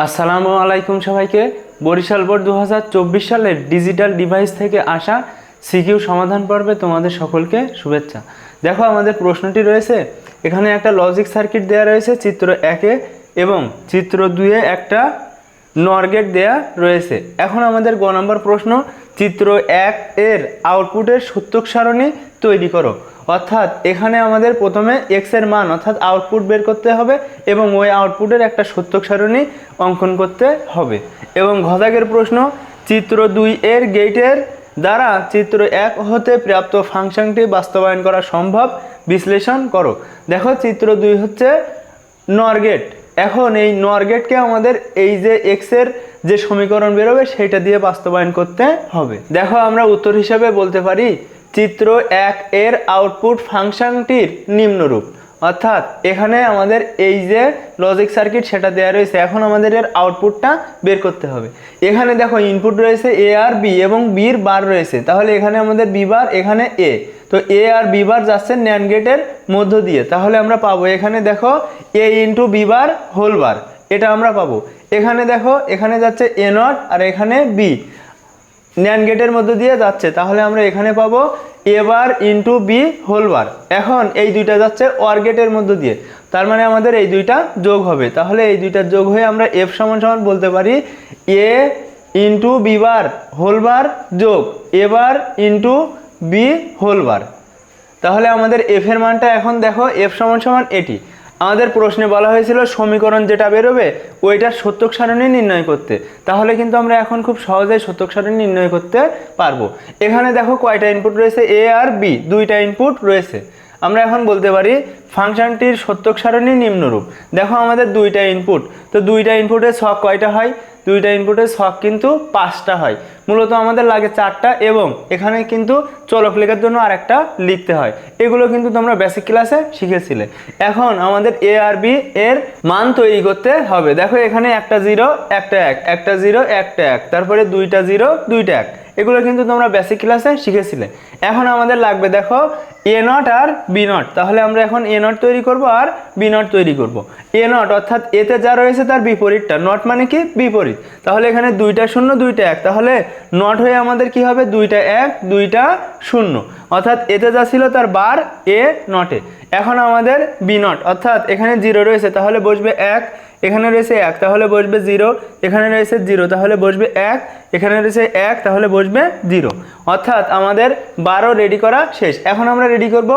আসসালামু আলাইকুম সবাইকে। বরিশাল বোর্ড দু হাজার চব্বিশ সালের ডিজিটাল ডিভাইস থেকে আসা সিকিউ সমাধান পর্বে তোমাদের সকলকে শুভেচ্ছা। দেখো, আমাদের প্রশ্নটি রয়েছে, এখানে একটা লজিক সার্কিট দেওয়া রয়েছে, চিত্র একে এবং চিত্র দুয়ে একটা নর গেট দেয়া রয়েছে। এখন আমাদের গ নম্বর প্রশ্ন, চিত্র এক এর আউটপুটের সূত্রক সারণী তৈরি করো। অর্থাৎ এখানে আমাদের প্রথমে এক্সের মান, অর্থাৎ আউটপুট বের করতে হবে এবং ওই আউটপুটের একটা সূত্রক সারণী অঙ্কন করতে হবে। এবং ঘদাগের প্রশ্ন, চিত্র দুই এর গেটের দ্বারা চিত্র এক হতে প্রাপ্ত ফাংশনটি বাস্তবায়ন করা সম্ভব? বিশ্লেষণ করো। দেখো, চিত্র দুই হচ্ছে নর গেট। এখন এই নর গেটকে আমাদের এই যে এক্সের যে সমীকরণ বেরোবে, সেটা দিয়ে বাস্তবায়ন করতে হবে। দেখো, আমরা উত্তর হিসাবে বলতে পারি চিত্র এক এর আউটপুট ফাংশনটির নিম্নরূপ। অর্থাৎ এখানে আমাদের এই যে লজিক সার্কিট সেটা দেওয়া রয়েছে, এখন আমাদের এর আউটপুটটা বের করতে হবে। এখানে দেখো ইনপুট রয়েছে এ আর বি এবং বির বার রয়েছে। তাহলে এখানে আমাদের বি বার, এখানে এ তো এ আর বি বার যাচ্ছে ন্যান গেটের মধ্য দিয়ে। তাহলে আমরা পাবো এখানে দেখো A into B bar whole bar. এটা আমরা পাবো। এখানে দেখো, এখানে যাচ্ছে এ নট আর এখানে বি ন্যান গেটের মধ্য দিয়ে যাচ্ছে, তাহলে আমরা এখানে পাবো A bar into B whole bar এখন এই দুইটা যাচ্ছে ওয়ার গেটের মধ্য দিয়ে। তার মানে আমাদের এই দুইটা যোগ হবে। তাহলে এই দুইটা যোগ হয়ে আমরা এফ সমান সমান বলতে পারি A into B bar whole bar যোগ A bar into B whole bar তাহলে আমাদের এফ এর মানটা এখন দেখো এফ সমান সমান এটি। আমাদের প্রশ্নে বলা হয়েছিল সমীকরণ যেটা বেরোবে ওইটার সত্যক সারণী নির্ণয় করতে। তাহলে কিন্তু আমরা এখন খুব সহজেই সত্যক সারণী নির্ণয় করতে পারব। এখানে দেখো কয়টা ইনপুট রয়েছে? এ আর বি দুইটা ইনপুট রয়েছে। আমরা এখন বলতে পারি ফাংশনটির সত্যক সারণী নিম্নরূপ। দেখো আমাদের দুইটা ইনপুট তো দুইটা ইনপুটের শখ কয়টা হয়? দুইটা ইনপুটের শখ কিন্তু পাঁচটা হয়। মূলত আমাদের লাগে চারটা এবং এখানে কিন্তু চলক লেখার জন্য আরেকটা লিখতে হয়। এগুলো কিন্তু তোমরা বেসিক ক্লাসে শিখেছিলে। এখন আমাদের এ আর বি এর মান তৈরি করতে হবে। দেখো এখানে একটা জিরো একটা এক, একটা জিরো একটা এক। তারপরে দুইটা জিরো দুইটা এক। এগুলো কিন্তু তোমরা বেসিক ক্লাসে শিখেছিলে। এখন আমাদের লাগবে, দেখো এ নট আর বি নট তাহলে আমরা এখন এ নট তৈরি করব আর বি নট তৈরি করব। এ নট অর্থাৎ এতে যা রয়েছে তার বিপরীতটা। নট মানে কি? বিপরীত। তাহলে এখানে দুইটা শূন্য, দুইটা এক। তাহলে নট হয়ে আমাদের কি হবে? দুইটা এক, দুইটা শূন্য। অর্থাৎ এতে যা ছিল তার বার এ। নটে এখন আমাদের বি নট অর্থাৎ এখানে জিরো রয়েছে। তাহলে বসবে এক এখানে রয়েছে এক, তাহলে বসবে জিরো। এখানে রয়েছে জিরো, তাহলে বসবে এক। এখানে রয়েছে এক, তাহলে বসবে জিরো। অর্থাৎ আমাদের বারো রেডি করা শেষ। এখন আমরা রেডি করব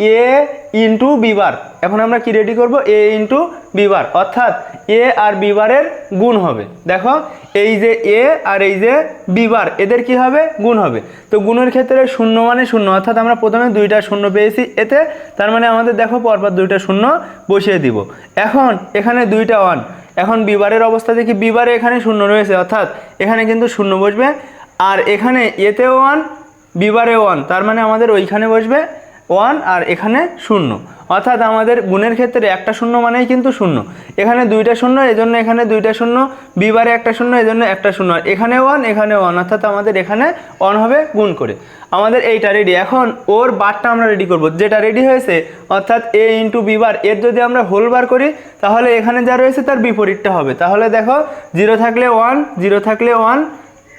এ ইন্টু বিবার এখন আমরা কি রেডি করব? এ ইন্টু বিবার অর্থাৎ এ আর বিবারের গুণ হবে। দেখো, এই যে এ আর এই যে বিবার এদের কি হবে? গুণ হবে। তো গুণের ক্ষেত্রে শূন্য মানে শূন্য। অর্থাৎ আমরা প্রথমে দুইটা শূন্য পেয়েছি এতে। তার মানে আমাদের দেখো, পরপর দুইটা শূন্য বসিয়ে দিব। এখন এখানে দুইটা ওয়ান এখন বিবারের অবস্থা দেখি বিবারে এখানে শূন্য রয়েছে। অর্থাৎ এখানে কিন্তু শূন্য বসবে। আর এখানে এতে ওয়ান বিবারে ওয়ান তার মানে আমাদের ওইখানে বসবে ওয়ান আর এখানে শূন্য। অর্থাৎ আমাদের গুণের ক্ষেত্রে একটা শূন্য মানেই কিন্তু শূন্য। এখানে দুইটা শূন্য, এজন্য এখানে দুইটা শূন্য বিবারে একটা শূন্য, এজন্য একটা শূন্য। আর এখানে ওয়ান এখানে ওয়ান, অর্থাৎ আমাদের এখানে ওয়ান হবে গুণ করে। আমাদের এইটা রেডি এখন ওর বারটা আমরা রেডি করব। যেটা রেডি হয়েছে, অর্থাৎ এ ইন্টু বিবার এর যদি আমরা হোল বার করি, তাহলে এখানে যা রয়েছে তার বিপরীতটা হবে। তাহলে দেখো জিরো থাকলে ওয়ান জিরো থাকলে ওয়ান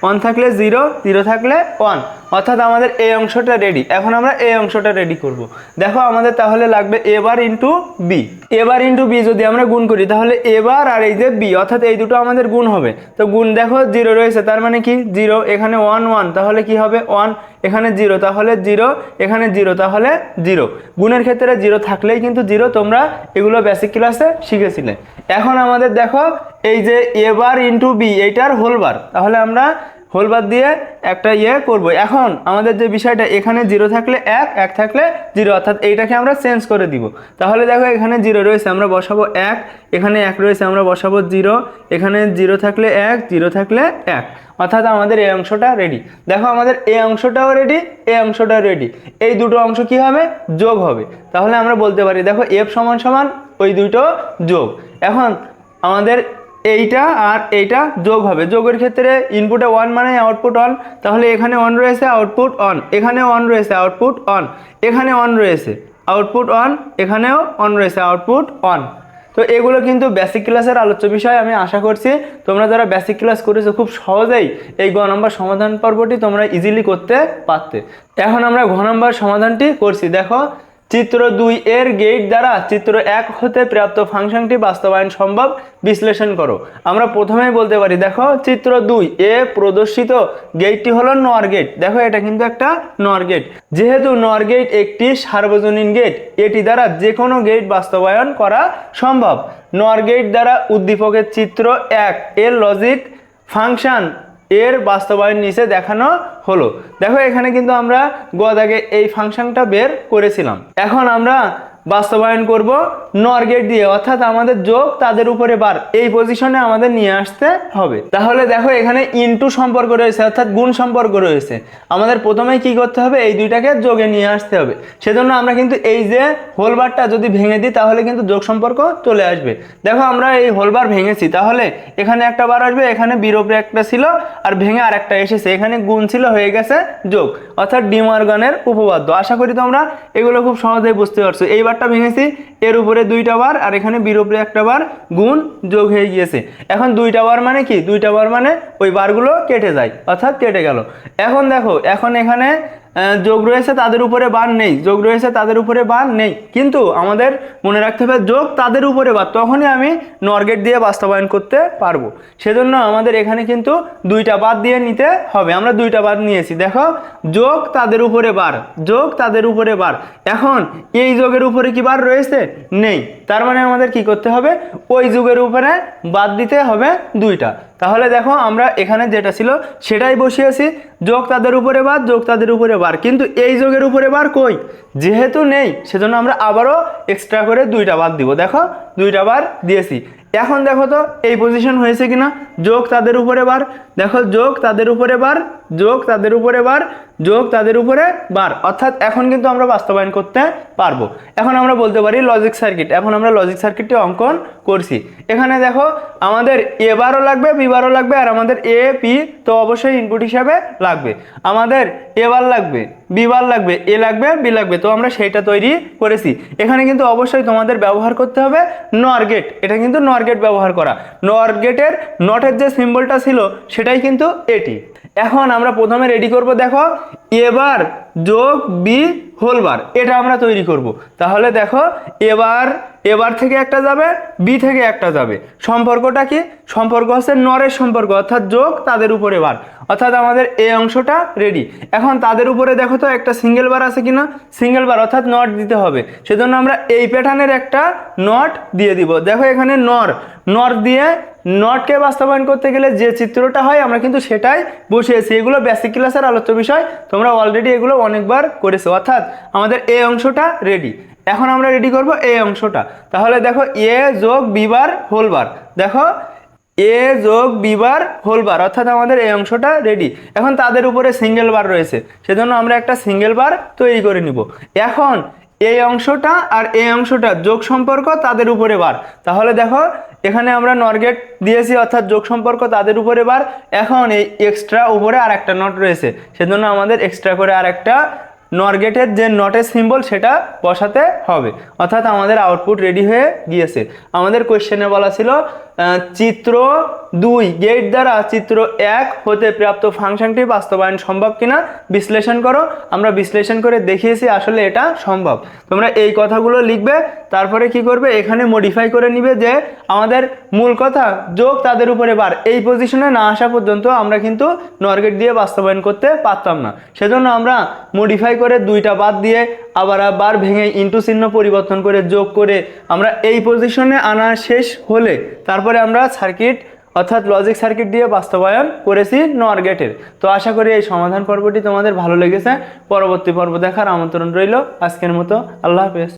ওয়ান থাকলে জিরো জিরো থাকলে ওয়ান অর্থাৎ আমাদের এই অংশটা রেডি এখন আমরা এই অংশটা রেডি করব। দেখো আমাদের তাহলে লাগবে A bar into B A bar into B যদি আমরা গুণ করি, তাহলে এবার আর এই যে বি অর্থাৎ এই দুটো আমাদের গুণ হবে। তো গুণ দেখো জিরো রয়েছে, তার মানে কি? জিরো এখানে ওয়ান ওয়ান তাহলে কি হবে? ওয়ান এখানে জিরো, তাহলে জিরো, এখানে জিরো, তাহলে জিরো। গুণের ক্ষেত্রে জিরো থাকলেই কিন্তু জিরো তোমরা এগুলো বেসিক ক্লাসে শিখেছিলে। এখন আমাদের দেখো, এই যে এবার ইন্টু বি এইটার হোলবার তাহলে আমরা হোলবার দিয়ে একটা ইয়ে করব। এখন আমাদের যে বিষয়টা, এখানে জিরো থাকলে এক এক থাকলে জিরো, অর্থাৎ এইটাকে আমরা চেঞ্জ করে দিব। তাহলে দেখো এখানে জিরো রয়েছে, আমরা বসাবো এক, এখানে এক রয়েছে, আমরা বসাবো জিরো, এখানে জিরো থাকলে এক, জিরো থাকলে এক। অর্থাৎ আমাদের এই অংশটা রেডি দেখো আমাদের এই অংশটাও রেডি এই অংশটাও রেডি এই দুটো অংশ কি হবে? যোগ হবে। তাহলে আমরা বলতে পারি, দেখো এফ সমান সমান ওই দুটো যোগ। এখন আমাদের এইটা আর এইটা যোগ হবে। যোগের ক্ষেত্রে ইনপুটে ওয়ান মানে আউটপুট অন তাহলে এখানে অন রয়েছে আউটপুট অন এখানে অন রয়েছে আউটপুট অন এখানে অন রয়েছে আউটপুট অন এখানেও অন রয়েছে আউটপুট অন তো এগুলো কিন্তু বেসিক ক্লাসের আলোচ্য বিষয়, আমি আশা করছি তোমরা যারা বেসিক ক্লাস করেছ খুব সহজেই এই গ নম্বর সমাধান পর্বটি তোমরা ইজিলি করতে পারতে। এখন আমরা ঘ নম্বর সমাধানটি করছি। দেখো চিত্র দুই এর গেট দ্বারা চিত্র এক হতে প্রাপ্ত ফাংশনটি বাস্তবায়ন সম্ভব, বিশ্লেষণ করো। আমরা প্রথমেই বলতে পারি, দেখো, চিত্র দুই এ প্রদর্শিত গেটটি হলো নর গেট দেখো, এটা কিন্তু একটা নর গেট যেহেতু নর গেট একটি সার্বজনীন গেট এটি দ্বারা যে কোনো গেট বাস্তবায়ন করা সম্ভব। নর গেট দ্বারা উদ্দীপকের চিত্র এক, এর লজিক ফাংশন এর বাস্তবায়ন নিচে দেখানো হলো। দেখো এখানে কিন্তু আমরা গোদাগে এই ফাংশনটা বের করেছিলাম। এখন আমরা বাস্তবায়ন করব, নর গেট দিয়ে, অর্থাৎ আমাদের যোগ তাদের উপরে বার, এই পজিশনে আমাদের নিয়ে আসতে হবে। তাহলে দেখো এখানে ইনটু সম্পর্ক রয়েছে, অর্থাৎ গুণ সম্পর্ক রয়েছে। আমাদের প্রথমেই কি করতে হবে? এই দুইটাকে যোগে নিয়ে আসতে হবে। সেজন্য আমরা কিন্তু এই যে হোলবারটা যদি ভেঙে দিই, তাহলে কিন্তু যোগ সম্পর্ক চলে আসবে। দেখো আমরা এই হোলবার ভেঙেছি, তাহলে এখানে একটা বার আসবে, এখানে বিরোপে একটা ছিল, আর ভেঙে আর একটা এসেছে। এখানে গুণ ছিল, হয়ে গেছে যোগ, অর্থাৎ ডিমার্গানের উপপাদ্য। আশা করি তোমরা এগুলো খুব সহজেই বুঝতে পারছ। এই বারটা ভেঙেছি, এর উপরে দুইটা বার আর এখানে বিরোপে একটা বার গুণ যোগ হয়ে গিয়েছে। এখন দুইটা বার মানে কি? দুইটা বার মানে ওই বারগুলো কেটে যায়, অর্থাৎ কেটে গেল। এখন দেখো, এখন এখানে যোগ রয়েছে তাদের উপরে বার নেই, যোগ রয়েছে তাদের উপরে বার নেই। কিন্তু আমাদের মনে রাখতে হবে, যোগ তাদের উপরে বার তখনই আমি নরগেট দিয়ে বাস্তবায়ন করতে পারব। সেজন্য আমাদের এখানে কিন্তু দুইটা বাদ দিয়ে নিতে হবে। আমরা দুইটা বাদ নিয়েছি। দেখো, যোগ তাদের উপরে বার, যোগ তাদের উপরে বার। এখন এই যোগের উপরে কি বার রয়েছে? নেই। তার মানে আমাদের কি করতে হবে? ওই যুগের উপরে বাদ দিতে হবে দুইটা। তাহলে দেখো আমরা এখানে যেটা ছিল সেটাই বসিয়েছি। যোগ তাদের উপরে বার, যোগ তাদের উপরে বার। কিন্তু এই যোগের উপরে বার কই? যেহেতু নেই, সেজন্য আমরা আবারও এক্সট্রা করে দুইটা বাদ দিব। দেখো দুইটা বার দিয়েছি। এখন দেখো তো, এই পজিশন হয়েছে কিনা? যোগ তাদের উপরে বার, দেখো, যোগ তাদের উপরে বার, যোগ তাদের উপরে বার, যোগ তাদের উপরে বার। অর্থাৎ এখন কিন্তু আমরা বাস্তবায়ন করতে পারব। এখন আমরা বলতে পারি লজিক সার্কিট এখন আমরা লজিক সার্কিটটি অঙ্কন করছি। এখানে দেখো, আমাদের এ বারও লাগবে বি বারও লাগবে, আর আমাদের এ পি তো অবশ্যই ইনপুট হিসাবে লাগবে। আমাদের এ বার লাগবে। বি বার লাগবে, এ লাগবে, বি লাগবে। তো আমরা সেইটা তৈরি করেছি। এখানে কিন্তু অবশ্যই তোমাদের ব্যবহার করতে হবে নর গেট। এটা কিন্তু নর গেট ব্যবহার করা। নর গেটের নটের যে সিম্বলটা ছিল, সেটাই কিন্তু এটি। এখন আমরা প্রথমে রেডি করব, দেখো, এবার যোগ বি হোলবার এটা আমরা তৈরি করব। তাহলে দেখো, এবার এবার থেকে একটা যাবে বি থেকে একটা যাবে। সম্পর্কটা কি? সম্পর্ক হচ্ছে নরের সম্পর্ক, অর্থাৎ যোগ তাদের উপরে বার অর্থাৎ আমাদের এই অংশটা রেডি এখন তাদের উপরে দেখো তো একটা সিঙ্গেল বার আছে কিনা? সিঙ্গেল বার অর্থাৎ নট দিতে হবে। সেজন্য আমরা এই প্যাটার্নের একটা নট দিয়ে দিব। দেখো এখানে নর নর দিয়ে নটকে বাস্তবায়ন করতে গেলে যে চিত্রটা হয়, আমরা কিন্তু সেটাই বসিয়েছি। এগুলো বেসিক ক্লাসের আলোচ্য বিষয়। তোমরা অলরেডি এগুলো অনেকবার করেছ। অর্থাৎ আমাদের এই অংশটা রেডি এখন আমরা রেডি করব এই অংশটা। তাহলে দেখো এ যোগ বিবার হোলবার দেখো, এ যোগ বিবার হোলবার অর্থাৎ আমাদের এই অংশটা রেডি এখন তাদের উপরে সিঙ্গেল বার রয়েছে। সেজন্য আমরা একটা সিঙ্গেল বার তৈরি করে নিব। এখন এই অংশটা আর এই অংশটা যোগ সম্পর্ক তাদের উপরে বার। তাহলে দেখো, এখানে আমরা নরগেট দিয়েছি, অর্থাৎ যোগ সম্পর্ক তাদের উপরে বার। এখন এই এক্সট্রা উপরে আর একটা নট রয়েছে। সেজন্য আমাদের এক্সট্রা করে আর একটা নরগেটের যে নটের সিম্বল সেটা বসাতে হবে। অর্থাৎ আমাদের আউটপুট রেডি হয়ে গিয়েছে। আমাদের কোয়েশ্চেনে বলা ছিল চিত্র দুই গেট দ্বারা চিত্র এক হতে প্রাপ্ত ফাংশনটি বাস্তবায়ন সম্ভব কিনা বিশ্লেষণ করো। আমরা বিশ্লেষণ করে দেখিয়েছি আসলে এটা সম্ভব। তোমরা এই কথাগুলো লিখবে, তারপরে কি করবে? এখানে মডিফাই করে নিবে যে আমাদের মূল কথা যোগ তাদের উপরে বার। এই পজিশনে না আসা পর্যন্ত আমরা কিন্তু নরগেট দিয়ে বাস্তবায়ন করতে পারতাম না। সেজন্য আমরা মডিফাই করে দুইটা বাদ দিয়ে আবার আবার ভেঙে ইন্টু চিহ্ন পরিবর্তন করে যোগ করে আমরা এই পজিশনে আনা শেষ হলে তারপরে আমরা সার্কিট অর্থাৎ লজিক সার্কিট দিয়ে বাস্তবায়ন করেছি নর গেটের তো আশা করি এই সমাধান পর্বটি তোমাদের ভালো লেগেছে। পরবর্তী পর্ব দেখার আমন্ত্রণ রইল। আজকের মতো আল্লাহ হাফেজ।